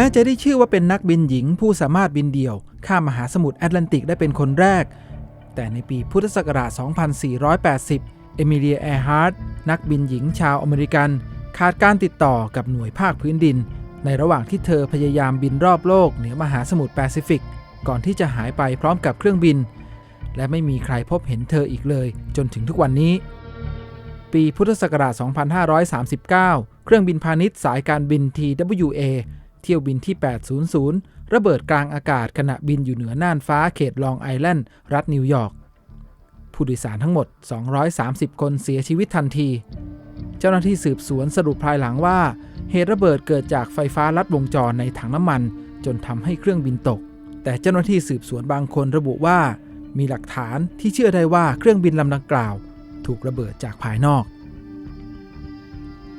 ม้จะได้ชื่อว่าเป็นนักบินหญิงผู้สามารถบินเดี่ยว ข้ามมหาสมุทรแอตแลนติกได้เป็นคนแรก แต่ในปีพุทธศักราช 2480 เอมิเลียแอร์ฮาร์ดนักบินหญิงชาวอเมริกัน ขาดการติดต่อกับหน่วยภาคพื้นดิน ในระหว่างที่เธอพยายามบินรอบโลกเหนือมหาสมุทรแปซิฟิก ก่อนที่จะหายไปพร้อมกับเครื่องบิน และไม่มีใครพบเห็นเธออีกเลย จนถึงทุกวันนี้ ปีพุทธศักราช 2539 เครื่องบินพาณิชย์สายการบิน TWA เที่ยวบินที่ 800 ระเบิดกลางอากาศขณะบินอยู่เหนือน่านฟ้าเขตลองไอแลนด์รัฐนิวยอร์ก ผู้โดยสารทั้งหมด 230 คนเสียชีวิตทันที เจ้าหน้าที่สืบสวนสรุปภายหลังว่า เหตุระเบิดเกิดจากไฟฟ้าลัดวงจรในถังน้ำมัน จนทำให้เครื่องบินตก แต่เจ้าหน้าที่สืบสวนบางคนระบุว่า มีหลักฐานที่เชื่อได้ว่าเครื่องบินลำดังกล่าว ถูกระเบิดจากภายนอก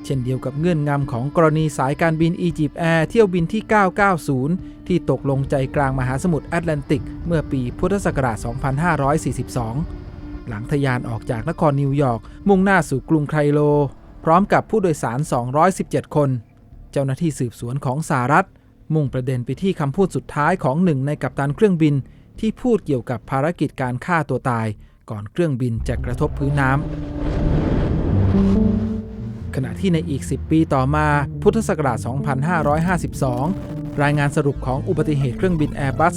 เช่นเดียวกับเงื่อนงำของกรณีสายการบินอียิปต์แอร์เที่ยวบินที่ 990 ที่ตกลงใจกลางมหาสมุทรแอตแลนติก เมื่อปีพุทธศักราช 2542 หลังทะยานออกจากนครนิวยอร์กมุ่งหน้าสู่กรุงไคโล พร้อมกับผู้โดยสาร 217 คน เจ้าหน้าที่สืบสวนของสหรัฐ มุ่งประเด็นไปที่คำพูดสุดท้ายของหนึ่งในกัปตันเครื่องบิน ที่พูดเกี่ยวกับภารกิจการฆ่าตัวตาย ก่อนเครื่องบินจะกระทบพื้นน้ำ ขณะที่ในอีก 10 ปีต่อมา พุทธศักราช 2552 รายงานสรุปของอุบัติเหตุเครื่องบิน Airbus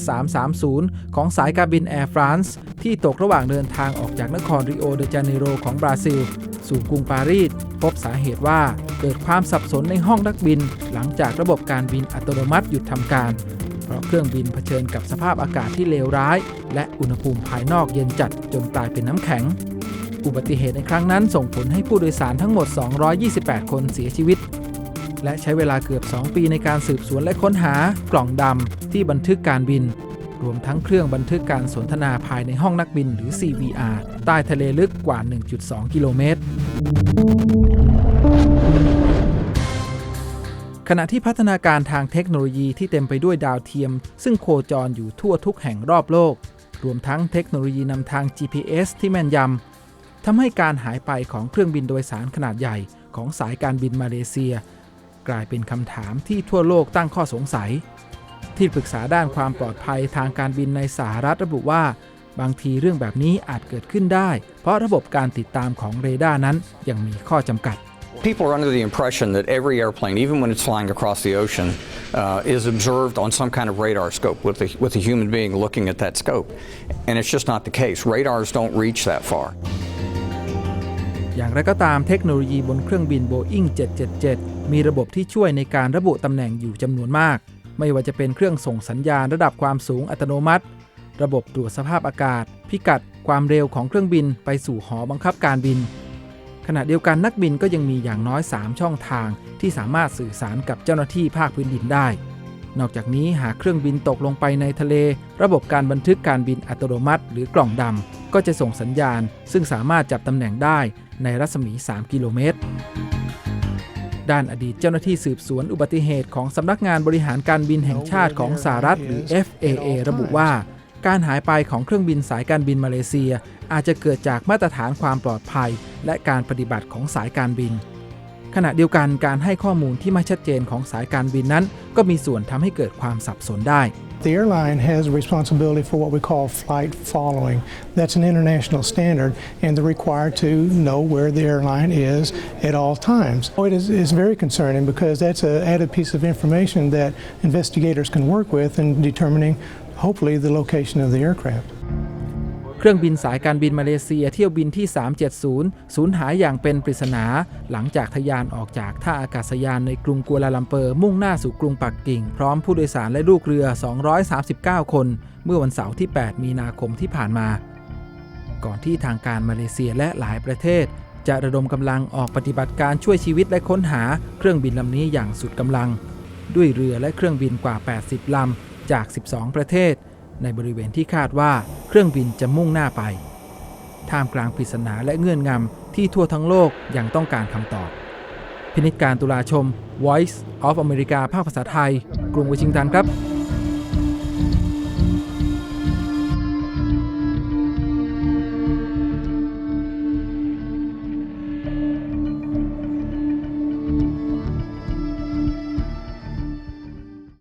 330 ของสายการบิน Air France ที่ตกระหว่างเดินทางออกจากนครริโอเดจาเนโรของบราซิล สู่กรุงปารีส พบสาเหตุว่าเกิดความสับสนในห้องนักบิน หลังจากระบบการบินอัตโนมัติหยุดทำการ เพราะเครื่องบินเผชิญกับสภาพอากาศที่เลวร้าย และอุณหภูมิภายนอกเย็นจัดจนกลายเป็นน้ำแข็ง อุบัติเหตุในครั้งนั้นส่งผลให้ผู้โดยสารทั้งหมด 228 คนเสียชีวิต และใช้เวลาเกือบ 2 ปีในการสืบสวนและค้นหากล่องดำที่บันทึกการบิน รวมทั้งเครื่องบันทึกการสนทนาภายในห้องนักบินหรือ CVR ใต้ทะเลลึกกว่า 1.2 กิโลเมตรขณะที่พัฒนาการทางเทคโนโลยีที่เต็มไปด้วยดาวเทียม ซึ่งโคจรอยู่ทั่วทุกแห่งรอบโลก รวมทั้งเทคโนโลยีนำทาง GPS ที่แม่นยำ ทำให้การหายไปของเครื่องบินโดยสารขนาดใหญ่ของสายการบินมาเลเซีย กลายเป็นคำถามที่ทั่วโลกตั้งข้อสงสัย ที่ปรึกษาด้านความปลอดภัยทางการบินในสหรัฐระบุว่า บางทีเรื่องแบบนี้อาจเกิดขึ้นได้ เพราะระบบการติดตามของเรดาร์นั้นยังมีข้อจำกัด People are under the impression that every airplane, even when it's flying across the ocean, uh, is observed on some kind of radar scope with a, with a human being looking at that scope. And it's just not the case. Radars don't reach that far. อย่างไรก็ตามเทคโนโลยีบนเครื่องบิน Boeing 777 มีระบบที่ช่วยในการระบุตำแหน่งอยู่จำนวนมาก ไม่ว่าจะเป็นเครื่องส่งสัญญาณระดับความสูงอัตโนมัติ ระบบตรวจสภาพอากาศ พิกัด ความเร็วของเครื่องบินไปสู่หอบังคับการบิน ขณะเดียวกันนักบินก็ยังมีอย่างน้อย 3 ช่องทางที่สามารถสื่อสารกับเจ้าหน้าที่ภาคพื้นดินได้ นอกจากนี้หากเครื่องบินตกลงไปในทะเล ระบบการบันทึกการบินอัตโนมัติ หรือกล่องดำก็จะส่งสัญญาณ ซึ่งสามารถจับตำแหน่งได้ ในรัศมี 3 กิโลเมตร ด้านอดีตเจ้าหน้าที่สืบสวนอุบัติเหตุของสำนักงานบริหารการบินแห่งชาติของสหรัฐหรือ FAA ระบุว่า การหายไปของเครื่องบินสายการบินมาเลเซีย อาจจะเกิดจากมาตรฐานความปลอดภัย และการปฏิบัติของสายการบิน ขณะเดียวกันการให้ข้อมูลที่ไม่ชัดเจนของสายการบินนั้น ก็มีส่วนทำให้เกิดความสับสนได้ The airline has a responsibility for what we call flight following. That's an international standard, and they're required to know where the airline is at all times. It is it's very concerning because that's an added piece of information that investigators can work with in determining, hopefully, the location of the aircraft. เครื่องบินสายการบินมาเลเซียเที่ยวบินที่ 370 สูญหายอย่างเป็นปริศนา หลังจากทะยานออกจากท่าอากาศยานในกรุงกัวลาลัมเปอร์มุ่งหน้าสู่กรุงปักกิ่ง พร้อมผู้โดยสารและลูกเรือ 239 คน เมื่อวันเสาร์ที่ 8 มีนาคมที่ผ่านมา ก่อนที่ทางการมาเลเซียและหลายประเทศ จะระดมกำลังออกปฏิบัติการช่วยชีวิตและค้นหาเครื่องบินลำนี้อย่างสุดกำลัง ด้วยเรือและเครื่องบินกว่า 80ลำจาก 12 ประเทศ ในบริเวณที่คาดว่าเครื่องบินจะมุ่งหน้าไป ท่ามกลางปริศนาและเงื่อนงำที่ทั่วทั้งโลกยังต้องการคำตอบ พินิจการตุลาชม Voice of America ภาคภาษาไทย กรุงวอชิงตันครับ